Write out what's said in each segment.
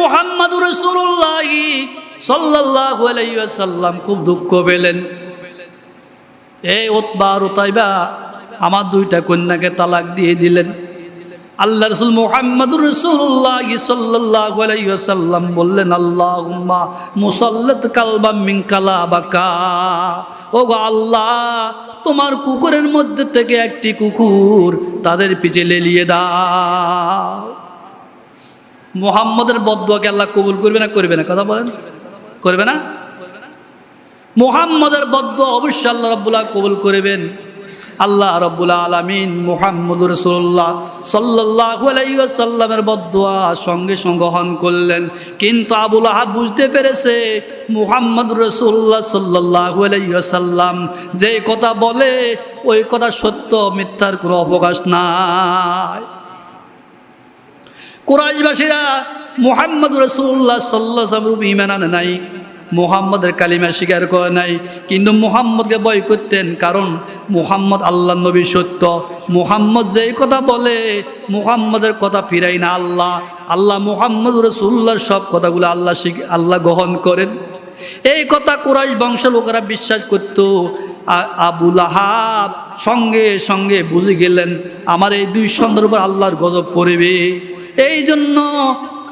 মুহাম্মাদুর রসুল্লাহ সাল্লাল্লাহু আলাইহি ওয়াসাল্লাম খুব দুঃখ পেলেন। এই ওতবার ওতাইবা আমার দুইটা কন্যাকে তালাক দিয়ে দিলেন। আল্লাহ রসুল মোহাম্মদুর রসুল্লাহ সাল্লাল্লাহু আলাইহি ওয়াসাল্লাম বললেন, আল্লাহুম্মা মুসাল্লাত কালবাম মিন কালাবাকা। ও গো আল্লাহ, তোমার কুকুরের মধ্যে থেকে একটি কুকুর তাদের পিছে লেলিয়ে দাও। মোহাম্মদের বদুয়াকে আল্লাহ কবুল করবে না করবে না? কথা বলেন। করবে না? মোহাম্মদের বদ্ধ অবশ্যই আল্লাহ রব্বুল্লাহ কবুল করবেন। আল্লাহ রব্বুল্লা আলমিন মোহাম্মদ রসুল্লাহ সাল্লামের বদুয়া সঙ্গে সঙ্গে গ্রহণ করলেন। কিন্তু আবুল আহাব বুঝতে পেরেছে, মুহাম্মদ রসুল্লাহ সাল্লাহ সাল্লাম যে কথা বলে, ওই কথা সত্য, মিথ্যার কোনো অবকাশ নাই। কোরআশবাসীরা মোহাম্মদ রসুল্লাহ সাল্লাহ ইমান আনে নাই, মোহাম্মদের কালিমা স্বীকার করে নাই, কিন্তু মোহাম্মদকে বয় করতেন কারণ মোহাম্মদ আল্লাহ নবী সত্য। মোহাম্মদ যেই কথা বলে, মোহাম্মদের কথা ফিরাই না আল্লাহ। আল্লাহ মোহাম্মদ রসুল্লাহর সব কথাগুলো আল্লাহ আল্লাহ গ্রহণ করেন। এই কথা কুরাইশ বংশ লোকেরা বিশ্বাস করত আবুল আহাব সঙ্গে সঙ্গে বুঝে গেলেন, আমার এই দুই উপর আল্লাহর গজব পড়বে। এই জন্য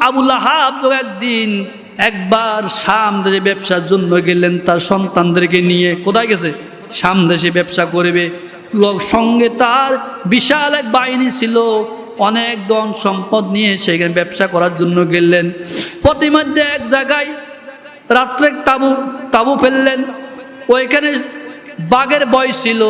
আবুল আহাব তো একদিন একবার শাম দেশে ব্যবসার জন্য গেলেন, তার সন্তানদেরকে নিয়ে, কোথায় গেছে? শাম দেশে ব্যবসা করবে। লোক সঙ্গে তার বিশাল এক বাহিনী ছিল, অনেক ধন সম্পদ নিয়ে সেখানে ব্যবসা করার জন্য গেলেন। প্রতিমধ্যে এক জায়গায় রাত্রে তাবু তাবু ফেললেন। ওইখানে বাঘের বয় ছিল,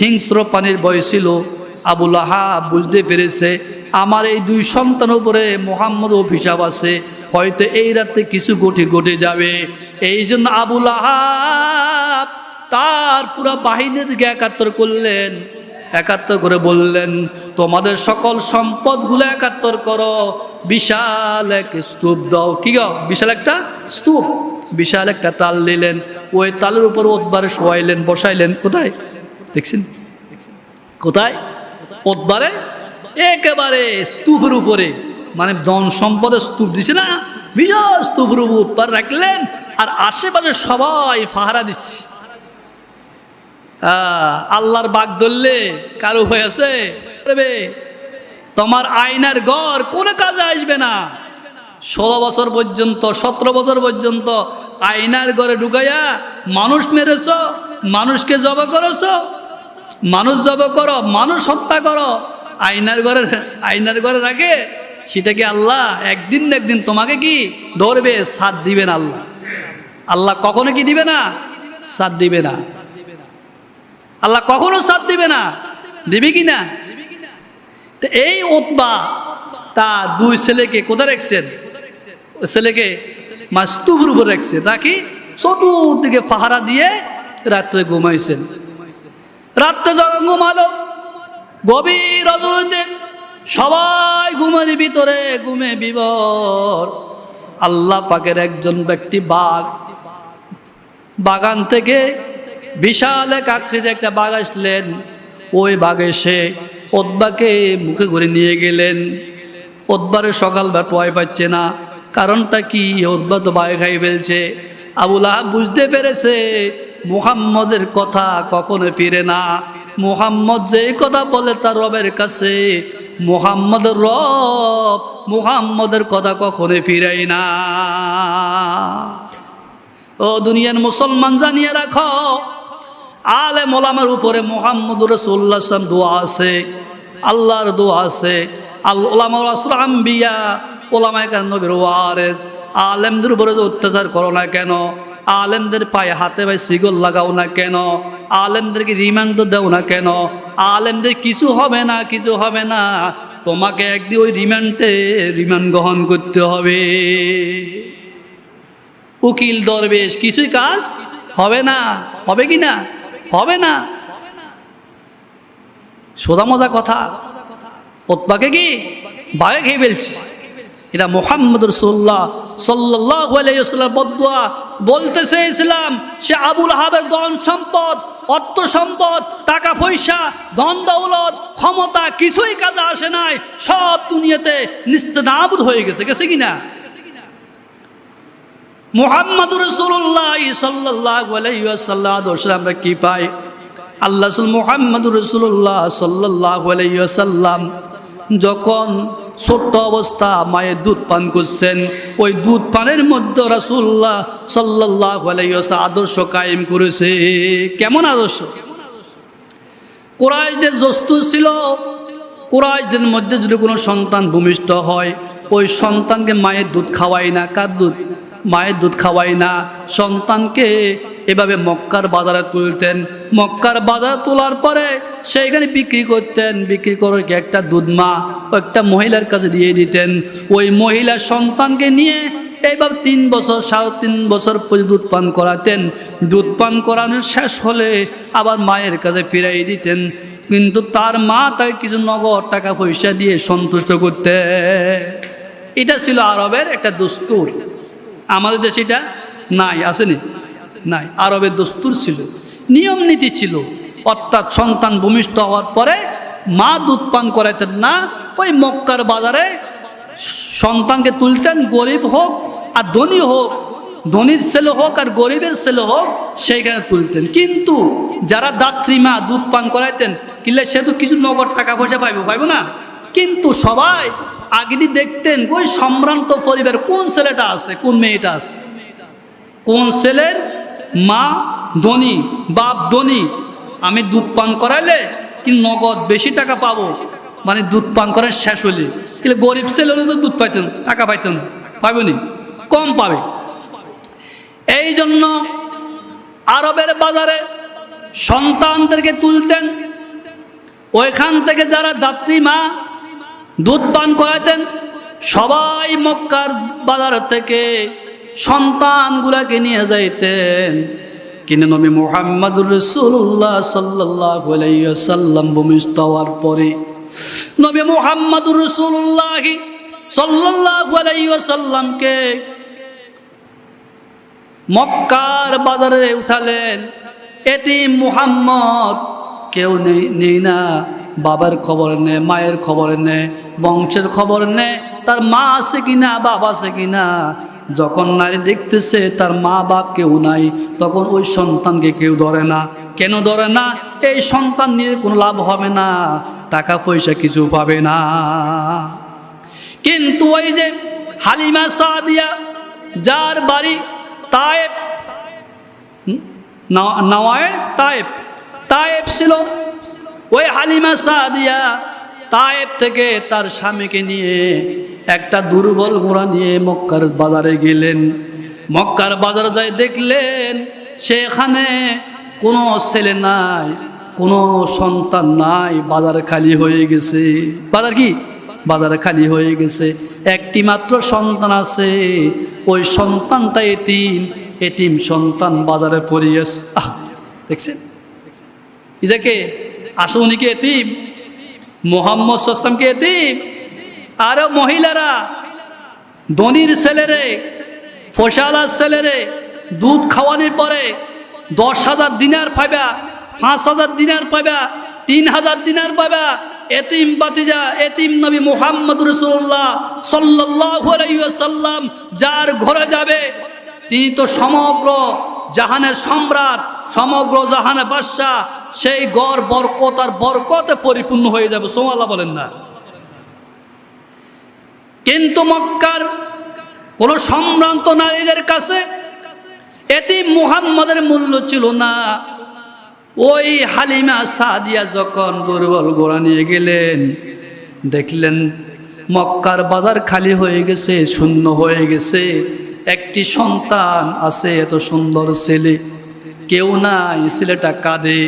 হিংস্র পানির বয় ছিল। আবুল আহা বুঝতে পেরেছে, আমার এই দুই সন্তান উপরে মোহাম্মদ অভিশাপ আছে। হয়তো এই রাতে কিছু ঘটে ঘটে যাবে। এই জন্য আবুল আহাব তার পুরো বাহিনীকে একাত্তর করলেন। একাত্তর করে বললেন, তোমাদের সকল সম্পদগুলো একাত্তর করো। বিশাল এক স্তূপ দাও। কি গো? বিশাল একটা স্তূপ। বিশাল একটা তাল নিলেন, ওই তালের উপর ওতবারে শোয়াইলেন, বসাইলেন, কোথায়? দেখছেন? কোথায়? ওতবারে? একেবারে স্তূপের উপরে। মানে ধন সম্পদের স্তূপ দিছে না? বিজয় স্তূপের উপর রাখলেন, আর আশেপাশে সবাই ফাহারা দিচ্ছে। আল্লাহর বাগ ধরলে কারও হয়ে আছে? তোমার আয়নার ঘর কোনো কাজে আসবে না। ষোলো বছর পর্যন্ত, সতেরো বছর পর্যন্ত আয়নার ঘরে ঢুকাইয়া, মানুষ মেরেছ, মানুষকে জব করেছ, মানুষ জব করো, মানুষ হত্যা করো, আয়নার ঘরে আয়নার ঘরে রাখে সেটাকে আল্লাহ একদিন না একদিন তোমাকে কি ধরবে? সাথ দিবেন আল্লাহ। আল্লাহ কখনো কি দিবে না? সাথ দিবে না। আল্লাহ কখনো সাথ দিবে না। দিবে কি না? এই ওতবা তা দুই ছেলেকে কোথায় রাখছেন? ছেলেকে মাস্তুবের উপর রাখছেন রাখি চতুর্দিকে পাহারা দিয়ে রাত্রে ঘুমাইছেন। রাত্রে যখন ঘুমালো, গভীর সবাই ঘুমের ভিতরে, ঘুমে বিবর। আল্লাহ পাকের একজন ব্যক্তি বাঘ, বাগান থেকে বিশাল এক আকৃতির একটা বাঘ আসলেন। ওই বাঘ এসে ওদবাকে মুখে ঘুরে নিয়ে গেলেন। ওদবারে সকালবেলা টোয়াই পাচ্ছে না। কারণটা কি? ওদবা তো খাই ফেলছে। আবুল আহাব বুঝতে পেরেছে, মুহাম্মদের কথা কখনো ফিরে না। মুহাম্মদ যে কথা বলে তার রবের কাছে, মুহাম্মদের রব মুহাম্মদের কথা কখনো ফিরাই না। ও দুনিয়ার মুসলমান জানিয়ে রাখো আলে মোলামের উপরে মোহাম্মদ রসুল্লাহ দোয়া আছে, আল্লাহর দোয়া আছে। আল্লাহ ওলামায় কেন নবীর ওয়ারেস আলেমদের উপরে যে অত্যাচার করো না কেন? আলেমদের পায়ে হাতে পায়ে সিগল লাগাও না কেন? আলেমদেরকে রিমান্ড দেও না কেন? আলেমদের কিছু হবে না, কিছু হবে না। তোমাকে একদিন ওই রিমান্ডে রিমান্ড গ্রহণ করতে হবে। উকিল, দরবেশ, কিছুই কাজ হবে না, হবে কি না? হবে না। সোজা মজা কথা। ওতবাকে কি? বাগে খেয়ে ফেলছি। এটা মোহাম্মদ রসুল্লাহ সাল্লাহ বদুয়া। বলতেছে ইসলাম, সে আবুল হাবের ধন সম্পদ, অর্থ সম্পদ, টাকা পয়সা, ধন দৌলত, ক্ষমতা, কিছুই কাজে আসে নাই, সব দুনিয়াতে নিস্তেনাবুদ হয়ে গেছে। গেছে কি না? মুহাম্মদুর রসুল্লাহ সাল্লাহ আলাইসাল্লাহ আমরা কি পাই? আল্লাহ মুহাম্মদুর রসুল্লাহ সাল্লাহ আলাইসাল্লাম যখন ছোট্ট অবস্থা, মায়ের দুধ পান করছেন। ওই দুধ পানের মধ্যে রাসুল্লাহ সাল্লাহ আদর্শ কায়েম করেছে। কেমন আদর্শ? কোরআশদের জস্তু ছিল। কোরআশদের মধ্যে যদি কোনো সন্তান ভূমিষ্ঠ হয়, ওই সন্তানকে মায়ের দুধ খাওয়াই না। কার দুধ? মায়ের দুধ খাওয়াই না। সন্তানকে এভাবে মক্কার বাজারে তুলতেন। মক্কার বাজার তোলার পরে সেইখানে বিক্রি করতেন। বিক্রি করে একটা দুধ মা একটা মহিলার কাছে দিয়ে দিতেন। ওই মহিলা সন্তানকে নিয়ে এইভাবে তিন বছর, সাড়ে তিন বছর দুধ পান করাতেন। দুধ পান করানোর শেষ হলে আবার মায়ের কাছে ফিরাই দিতেন। কিন্তু তার মা তাকে কিছু নগদ টাকা পয়সা দিয়ে সন্তুষ্ট করতে এটা ছিল আরবের একটা দস্তুর। আমাদের দেশে এটা নাই, আসেনি। নাই। আরবের দস্তুর ছিল। নিয়ম নীতি ছিল। অর্থাৎ সন্তান ভূমিষ্ঠ হওয়ার পরে মা দুধ পান করাইতেন না, ওই মক্কার বাজারে সন্তানকে তুলতেন, গরিব হোক আর ধনী হোক, ধনীর ছেলে হোক আর গরিবের ছেলে হোক, সেইখানে তুলতেন। কিন্তু যারা দাত্রীমা দুধ পান করাইতেন কিনলে সে তো কিছু নগদ টাকা পয়সা পাইব পাইব না। কিন্তু সবাই আগেদি দেখতেন, ওই সম্ভ্রান্ত পরিবার, কোন ছেলেটা আছে, কোন মেয়েটা আছে? কোন ছেলের মা ধনী, বাপ ধনী? আমি দুধ পান করাইলে কি নগদ বেশি টাকা পাবো? মানে দুধ পান করার শেষ হলে কিন্তু গরিব ছেলে হলে তো দুধ পাইতেন, টাকা পাইতেন পাইবনি কম পাবে। এই জন্য আরবের বাজারে সন্তানদেরকে তুলতেন। ওইখান থেকে যারা দাত্রী মা দুধ পান করাতেন। সবাই মক্কার বাজার থেকে সন্তানগুলাকে নিয়ে যাইতেন। কিন্তু নবী মোহাম্মদুর রসুল্লাহ সাল্লাহ সাল্লাম হওয়ার পরে নবী মোহাম্মদুর রসুল্লাহ সাল্লাহ সাল্লামকে মক্কার বাজারে উঠালেন। এটি মুহাম্মদ কেউ নেই না। বাবার খবর নে, মায়ের খবর নে, বংশের খবর নে, তার মা আছে কিনা বাবা আছে কিনা। যখন নারী দেখতেছে তার মা বাপ কেউ নাই, তখন ওই সন্তানকে কেউ ধরে না। কেন ধরে না? এই সন্তান নিয়ে কোনো লাভ হবে না, টাকা পয়সা কিছু পাবে না। কিন্তু ওই যে হালিমা সাদিয়া, যার বাড়ি তায়েব নওয়ায় তায়েব তায়েব ছিল ওই হালিমা সাদিয়া তায়েব থেকে তার স্বামীকে নিয়ে একটা দুর্বল ঘোড়া নিয়ে মক্কার বাজারে গেলেন। মক্কার বাজারে যায় দেখলেন সেখানে কোনো ছেলে নাই, কোনো সন্তান নাই, বাজার খালি হয়ে গেছে। বাজার কি? বাজার খালি হয়ে গেছে। একটি মাত্র সন্তান আছে। ওই সন্তানটা এতিম এতিম সন্তান বাজারে পড়িয়েছে। আহ, দেখছেন? ইজাকে আসো উনি কি এতিম মোহাম্মদ সাল্লামকে এতিম, আরও মহিলারা, ধনির ছেলেরে, ফসালার ছেলেরে, দুধ খাওয়ানোর পরে দশ হাজার দিনার পাইবা, পাঁচ হাজার দিনার পাইবা, তিন হাজার দিনার পাইবা, এতিম বাতিজা, এতিম নবী মোহাম্মদ রসুল্লাহ সাল্লাম যার ঘরে যাবে, তিনি তো সমগ্র জাহানের সম্রাট, সমগ্র জাহানের বাদশাহ সেই গড় বরকত আর বরকতে পরিপূর্ণ হয়ে যাবে সোমাল্লাহ বলেন না। কিন্তু মক্কার কোন সম্ভ্রান্ত নারীদের কাছে এটি মুহাম্মদের মূল্য ছিল না। ওই হালিমা সাদিয়া যখন দুর্বল গোড়া নিয়ে গেলেন, দেখলেন মক্কার বাজার খালি হয়ে গেছে, শূন্য হয়ে গেছে। একটি সন্তান আছে, এত সুন্দর ছেলে, কেউ নাই, ছেলেটা কাঁদে।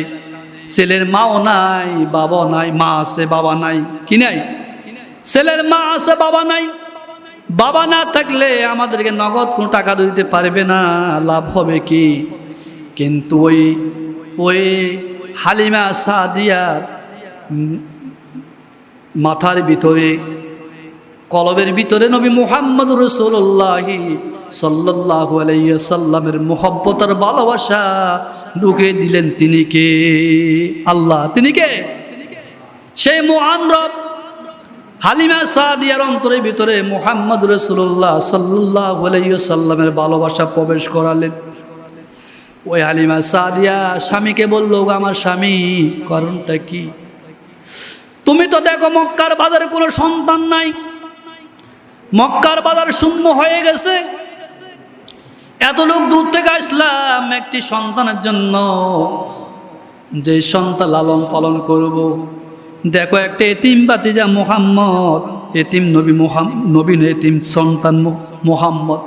ছেলের মাও নাই বাবা নাই, মা আছে, বাবা নাই, কি নাই? ছেলের মা আছে, বাবা নাই। বাবা না থাকলে আমাদেরকে নগদ কোনো টাকা দিতে পারবে না, লাভ হবে কি? কিন্তু ওই ওই হালিমা সাদিয়ার মাথার ভিতরে কলবের ভিতরে নবী মুহাম্মদ রসুল্লাহি সাল্লাহু আলাইসাল্লামের মোহব্বতার ভালোবাসা ঢুকে দিলেন তিনি কে? আল্লাহ। তিনি কে? সেই মহান রব হালিমা সাদিয়ার অন্তরের ভিতরে মোহাম্মদ রসুল্লাহ সাল্লাহ সাল্লামের ভালোবাসা প্রবেশ করালেন। ওই হালিমা সাদিয়া স্বামীকে বলল, "গো আমার স্বামী, কারণটা কি? তুমি তো দেখো মক্কার বাজারে কোনো সন্তান নাই। মক্কার বাজার শূন্য হয়ে গেছে। এত লোক দূর থেকে আসলাম একটি সন্তানের জন্য। যে সন্তান লালন পালন করব। দেখো একটা এতিম বাতিজা মোহাম্মদ, এতিম নবী মোহাম নবীন এতিম সন্তান মোহাম্মদ।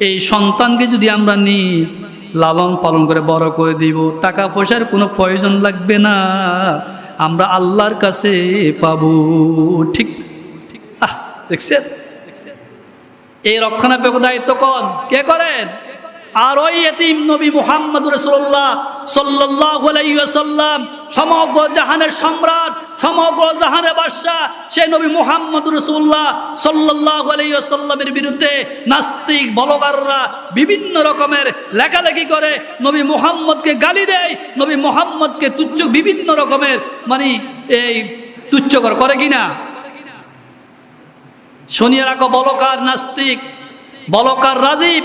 এই সন্তানকে যদি আমরা নিই লালন পালন করে বড় করে দিব। টাকা পয়সার কোনো প্রয়োজন লাগবে না। আমরা আল্লাহর কাছে পাবো। ঠিক আহ, দেখছেন? এই রক্ষণাবেক্ষণ দায়িত্ব কন? কে করেন? আর ওই এতিম নবী মুহাম্মদ রসুল্লাহ সাল্লাম সমগ্র জাহানের সম্রাট, সমগ্র জাহানের বাদশাহ, সেই নবী মুহাম্মদ রসুল্লাহ সাল্লাহ আলাইসাল্লামের বিরুদ্ধে নাস্তিক, বলগাররা বিভিন্ন রকমের লেখালেখি করে নবী মুহাম্মদকে গালি দেয়, নবী মুহাম্মদকে তুচ্ছ বিভিন্ন রকমের মানে এই তুচ্ছকর করে কিনা? শুনিয়ে রাখো, বলকার নাস্তিক, বলকার রাজীব,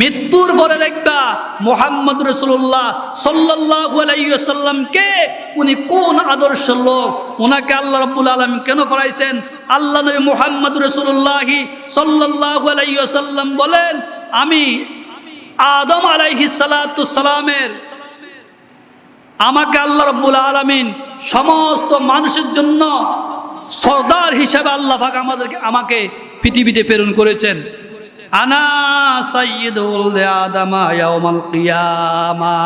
মৃত্যুর পরে দেখবা মোহাম্মদ রসুল্লাহ সাল্লাহামকে উনি কোন আদর্শ লোক? ওনাকে আল্লাহ রব্বুল আলম কেন করাইছেন আল্লাহ নবী মোহাম্মদ রসুল্লাহি সাল্লাহাম বলেন, আমি আদম আলাইহি সালামের, আমাকে আল্লাহ রব্বুল আলমিন সমস্ত মানুষের জন্য সর্দার হিসাবে আল্লাহ পাক আমাদেরকে, আমাকে পৃথিবীতে প্রেরণ করেছেন। আনা কিয়ামা।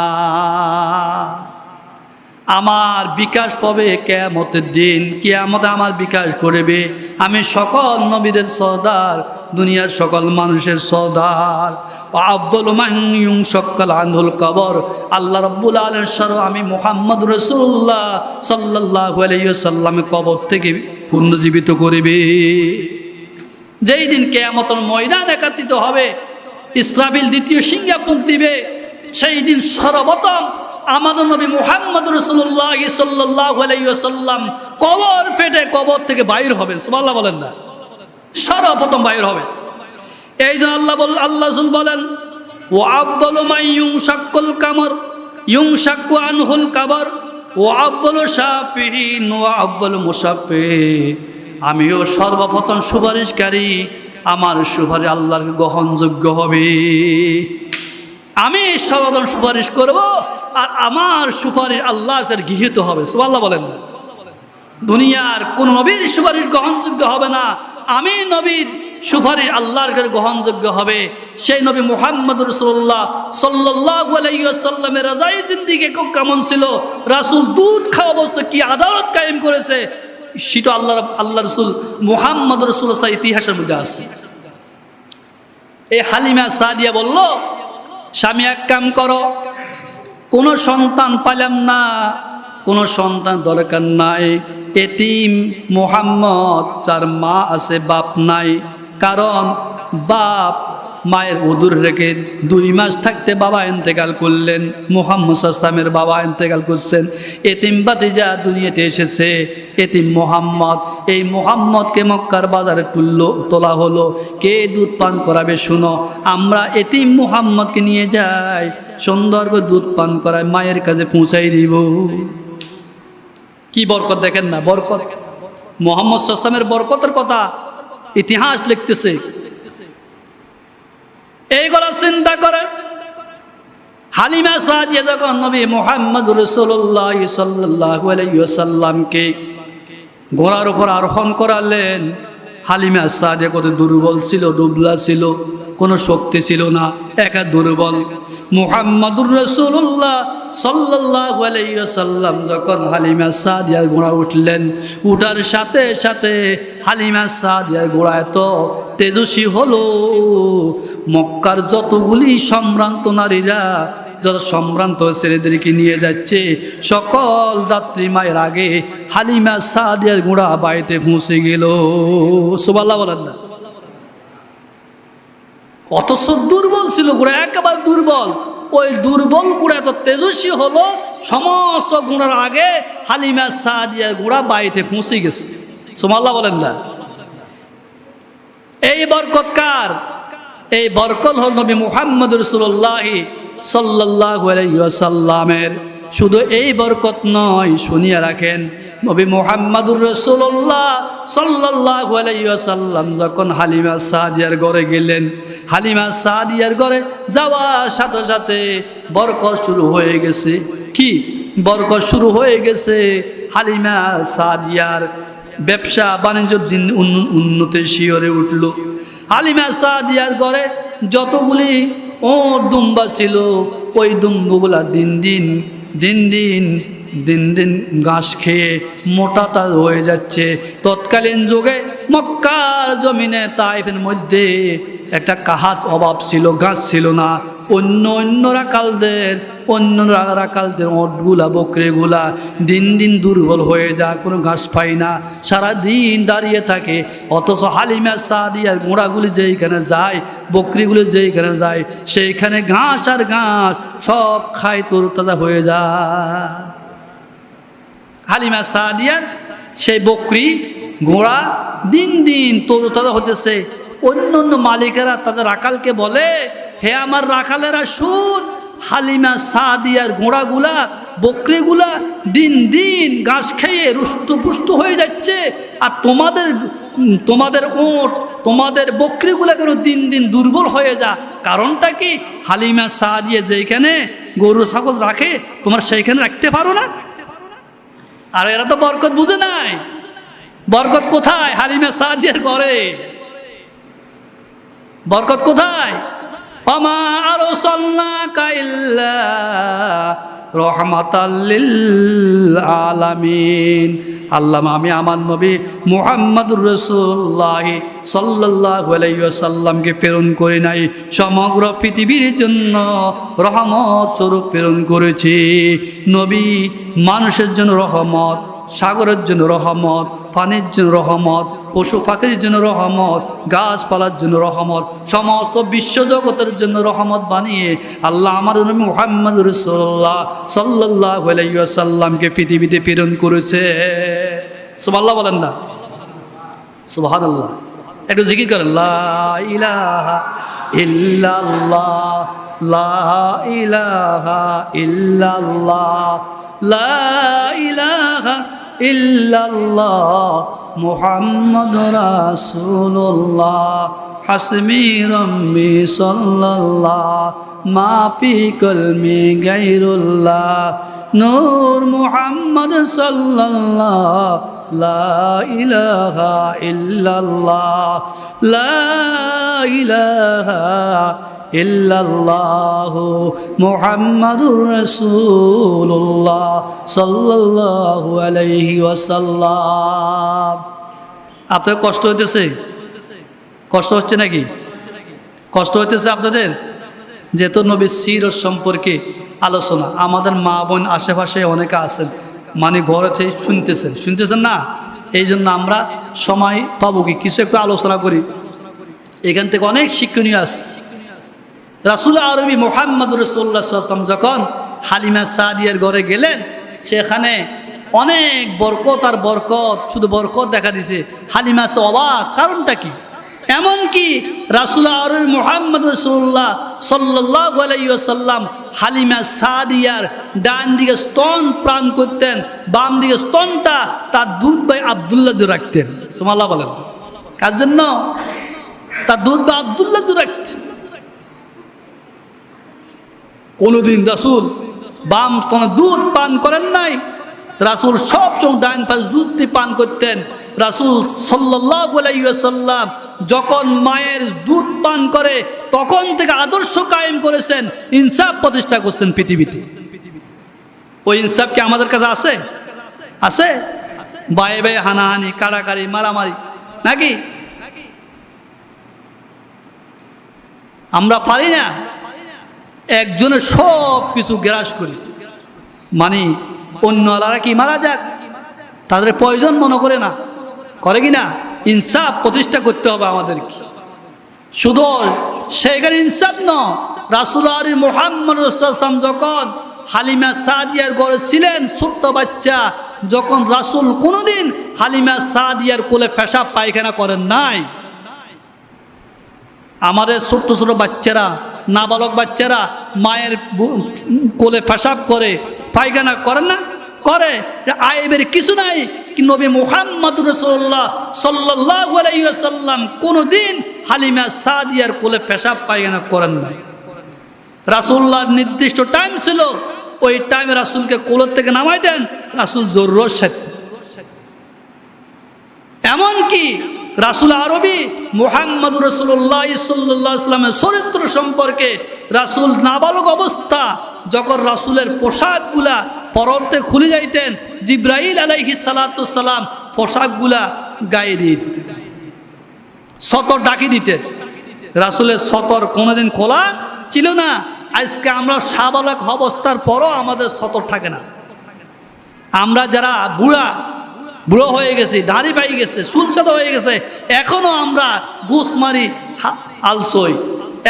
আমার বিকাশ পাবে কেয়ামতের দিন, কেয়ামত আমার বিকাশ করবে আমি সকল নবীদের সর্দার, দুনিয়ার সকল মানুষের সর্দার। আব্দুল মাহিউং সকল আন্দুল কবর। আল্লাহ রব্বুল আলম সর আমি মোহাম্মদ রসুল্লাহ সাল্লাহ আলাইসাল্লামে কবর থেকে পুনর্জীবিত করিবে। যেই দিন কেয়ামতর ময়দান একাত্রিত হবে, ইসরাফিল দ্বিতীয় সিঙ্গাপুর দিবে, সেই দিন সর্বপ্রথম আমাদের নবী মুহাম্মদ রসুল্লাহ সাল্লাহ আলাইসাল্লাম কবর ফেটে কবর থেকে বাইর হবেন। সুবাল্লাহ বলেন না। সর্বপ্রথম বাইর হবে। এই যে আল্লাহ বল, আল্লাহ বলেন ও আব্দুল মাইয়ুং শাক্কুল কামর ইউং শাক্কু আনহুল কাবর ও আব্দুল শাফিন ও আব্দুল মুসাফে আমিও সর্বপ্রথম সুপারিশকারী, আমার সুপারিশ আল্লাহর গ্রহণযোগ্য হবে। আমি সর্বপ্রথম সুপারিশ করব, আর আমার সুপারিশ আল্লাহ গৃহীত হবে। সুবাল্লাহ বলেন দুনিয়ার কোন নবীর সুপারিশ গ্রহণযোগ্য হবে না। আমি নবীর সুপারিশ আল্লাহর কাছে গ্রহণযোগ্য হবে। সেই নবী মুহাম্মদ রসুল্লাহ সাল্লামের রাজাই জিন্দিকে খুব কেমন ছিল। রাসুল দুধ খাওয়া অবস্থা কি আদালত কায়েম করেছে? সেটা আল্লাহ আল্লাহ রসুল মুহাম্মদ রসুল্লাহ ইতিহাসের মধ্যে আছে। এই হালিমা সাদিয়া বলল, স্বামী, এক কাম করো, কোনো সন্তান পাইলাম না, কোনো সন্তান দরকার নাই এটিম মোহাম্মদ, যার মা আছে, বাপ নাই কারণ বাপ মায়ের উদুর রেখে দুই মাস থাকতে বাবা ইন্তেকাল করলেন, মোহাম্মদ আসলামের বাবা ইন্তেকাল করছেন। এতিম বাতিজা দুনিয়াতে এসেছে, এতিম মোহাম্মদ। এই মোহাম্মদকে মক্কার বাজারে তুললো, তোলা হলো। কে দুধ পান করাবে শুনো, আমরা এতিম মোহাম্মদকে নিয়ে যাই, সুন্দর করে দুধ পান করায় মায়ের কাছে পৌঁছাই দিব। কি বরকত দেখেন না, বরকত। মোহাম্মদ সাস্তামের বরকতের কথা। ইতিহাস লিখতেছে। এইগুলা চিন্তা করে। হালিমা সাজিয়া যখন নবী মোহাম্মদ রসুল্লাহ সাল্লামকে ঘোড়ার উপর আরোহণ করালেন, হালিমা সাজিয়া কত দুর্বল ছিল, ডুবলা ছিল, কোনো শক্তি ছিল না, একা দুর্বল। মুহাম্মদুর রসুল্লাহ সাল্লাম যখন হালিমা সাদিয়ার ঘোড়া উঠলেন, উঠার সাথে সাথে হালিমা সাদিয়ার ঘোড়া এত তেজস্বী হলো। মক্কার যতগুলি সম্ভ্রান্ত নারীরা, যত সম্ভ্রান্ত ছেলেদেরকে নিয়ে যাচ্ছে, সকল যাত্রী মায়ের আগে হালিমা সাদিয়ার ঘোড়া বাড়িতে পৌঁছে গেল। সুবাল্লাহ বলেন না। অথচ দুর্বল ছিল ঘোড়া একেবারে দুর্বল। ওই দুর্বল গুড়া এত তেজস্বী হলো, সমস্ত গুঁড়ার আগে হালিমা সাদিয়া গুঁড়া বাড়িতে পৌঁছে গেছে। সুমাল্লাহ বলেন না। এই বরকত কার? এই বরকত হল নবী মুহাম্মদ রসুল্লাহ সাল্লাহ সাল্লামের শুধু এই বরকত নয়, শুনিয়া রাখেন, নবী মোহাম্মদুর রসুল্লাহ সাল্লাহ সাল্লাম যখন হালিমা সাদিয়ার ঘরে গেলেন হালিমা সাদিয়ার ঘরে যাওয়ার সাথে সাথে বরকত শুরু হয়ে গেছে। কি? বরকত শুরু হয়ে গেছে হালিমা সাদিয়ার ব্যবসা বাণিজ্য দিন উন্ন- উন্নতির শিওরে উঠল। হালিমা সাদিয়ার ঘরে যতগুলি ও দুম্বা ছিল, ওই দুম্বগুলা দিন দিন দিন দিন দিন দিন ঘাস খেয়ে মোটাটা হয়ে যাচ্ছে। তৎকালীন যুগে মক্কার জমিনে তাইফের মধ্যে একটা কাহাত অভাব ছিল, ঘাস ছিল না। অন্য অন্য রাকালদের অন্য রাকালদের অটগুলা, বকরেগুলা দিন দিন দুর্বল হয়ে যায়, কোনো ঘাস পাই না। সারা দিন দাঁড়িয়ে থাকে, অথচ হালিমা সাদিয়ার গোড়াগুলি যেইখানে যায়, বকরিগুলি যেইখানে যায়, সেইখানে ঘাস আর ঘাস সব খায়, তোর তাজা হয়ে যায়। হালিমা সাদিয়ার সেই বকরি, ঘোড়া, দিন দিন তরুতাজা হতেছে। অন্য অন্য মালিকেরা তাদের রাখালকে বলে, হে আমার রাখালেরা, শুন, হালিমা সাদিয়ার ঘোড়াগুলা, বকরিগুলা দিন দিন ঘাস খেয়ে রুষ্টপুষ্ট হয়ে যাচ্ছে। আর তোমাদের তোমাদের ওট, তোমাদের বকরিগুলা কেন দিন দিন দুর্বল হয়ে যা। কারণটা কি? হালিমা সাদিয়া যেখানে গরু, ছাগল রাখে, তোমার সেইখানে রাখতে পারো না? আর এরা তো বরকত বুঝে নাই। বরকত কোথায়? হালিমা সাদিয়ার ঘরে। বরকত কোথায়? অমা কাইল্লা আল্লাহ আমি আমার নবী মুহাম্মদ রসুল্লাহ সাল্লাহ প্রেরণ করে নাই। সমগ্র পৃথিবীর জন্য রহমত স্বরূপ প্রেরণ করেছি। নবী মানুষের জন্য রহমত সাগরের জন্য রহমত, পানির জন্য রহমত, পশু পাখির জন্য রহমত, গাছপালার জন্য রহমত, সমস্ত বিশ্বজগতের জন্য রহমত বানিয়ে আল্লাহ আমাদের মুহাম্মদ রসোল্লাহ সাল্লাহ সাল্লামকে পৃথিবীতে প্রেরণ করেছে। সুবাল্লাহ বলেন না? সুবাহান আল্লাহ একটু জিকির করেন ইল্লাল্লাহ, লা ইলাহা লা ইলাহা ইল্লাল্লাহ মুহাম্মদ রাসূলুল্লাহ, হাসমি রম্মি সাল্লাল্লাহ মা ফি কলমি গায়রুল্লাহ, নূর মুহাম্মদ সাল্লাল্লাহ, লা ইলাহা ইল্লাল্লাহ, লা ইলাহা ইল্লাল্লাহ মুহাম্মাদুর রাসূলুল্লাহ আলাইহি ওয়াসাল্লাম। আপনার কষ্ট হইতেছে? কষ্ট হচ্ছে নাকি? কষ্ট হইতেছে আপনাদের? যেহেতু নবী সিরত সম্পর্কে আলোচনা, আমাদের মা বোন আশেপাশে অনেকে আছেন মানে ঘরে থেকে শুনতেছেন। শুনতেছেন না? এই জন্য আমরা সময় পাবো কি? কিছু একটু আলোচনা করি। এখান থেকে অনেক শিক্ষণীয় আছে। রাসুল আরবি মোহাম্মদ রসুল্লাহাম যখন হালিমা সাদিয়ার ঘরে গেলেন, সেখানে অনেক বরকত আর বরকত, শুধু বরকত দেখা দিছে। হালিমা সে অবাক, কারণটা কি? এমনকি রাসুল আরবি মোহাম্মদ রসুল্লাহ সাল্লাহ হালিমা সাদিয়ার ডান দিকে স্তন প্রাণ করতেন, বাম দিকে স্তনটা তার দুধ ভাই আবদুল্লাহ রাখতেন। সোমাল্লাহ বলেন। কার জন্য? তার দুধ ভাই আবদুল্লাহ রাখতেন। কোনোদিন রাসুল বাম স্তনে দুধ পান করেন নাই। রাসুল সব সময় ডাইন পাশ দুধ দিয়ে পান করতেন। রাসুল সাল্লাম যখন মায়ের দুধ পান করে, তখন থেকে আদর্শ কায়েম করেছেন, ইনসাফ প্রতিষ্ঠা করছেন পৃথিবীতে। ওই ইনসাফ কি আমাদের কাছে আছে? আছে। বায়ে বায়ে হানাহানি, কাড়াকাড়ি, মারামারি, নাকি? আমরা পারি না। একজনের সব কিছু গ্রাস করি। মানে অন্য আলারা কি মারা যাক? তাদের প্রয়োজন মনে করে না। করে কি না? ইনসাফ প্রতিষ্ঠা করতে হবে আমাদেরকে। শুধু সেইখানে ইনসাফ ন রাসুল আলী মোহাম্মদ রসুলাম যখন হালিমা সাদিয়ার গড়ে ছিলেন, ছোট্ট বাচ্চা, যখন রাসুল কোনোদিন হালিমা সাদিয়ার কোলে পেশাব পায়খানা করেন নাই, আমাদের ছোট্ট ছোট বাচ্চারা নাবালক বাচ্চারা মায়ের কোলে পেশাব করে, পায়খানা করেন না? করে। আইবের কিছু নাই। নবী মুহাম্মদ রসুল্লাহ সাল্লাহ আলাইসাল্লাম কোনো দিন হালিমা সাদিয়ার কোলে পেশাব, পায়খানা করেন নাই। রাসুল্লাহর নির্দিষ্ট টাইম ছিল। ওই টাইমে রাসুলকে কোলের থেকে নামাই দেন। রাসুল জরুর সাথে এমনকি রাসুল আরবি মোহাম্মদ রসুল্লাহ সাল্লাহ ইসলামের চরিত্র সম্পর্কে রাসুল নাবালক অবস্থা যখন রাসুলের পোশাকগুলা পরতে খুলে যাইতেন জিব্রাহিল আলাইহি সালাতাম পোশাকগুলা গায়ে দিয়ে দিতেন। সতর ডাকি দিতেন। রাসুলের সতর কোনোদিন খোলা ছিল না। আজকে আমরা সাবালক অবস্থার পরও আমাদের সতর থাকে না। আমরা যারা বুড়া বুড়ো হয়ে গেছি, দাড়ি পাই গেছে চুলচাটা হয়ে গেছে এখনও আমরা গোস মারি আলসই।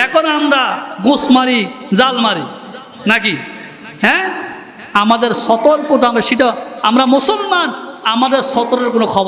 এখনও আমরা গোস মারি জাল মারি নাকি? হ্যাঁ? আমাদের সতর্কতা আমরা, সেটা আমরা মুসলমান, আমাদের সতর্কের কোনো খবর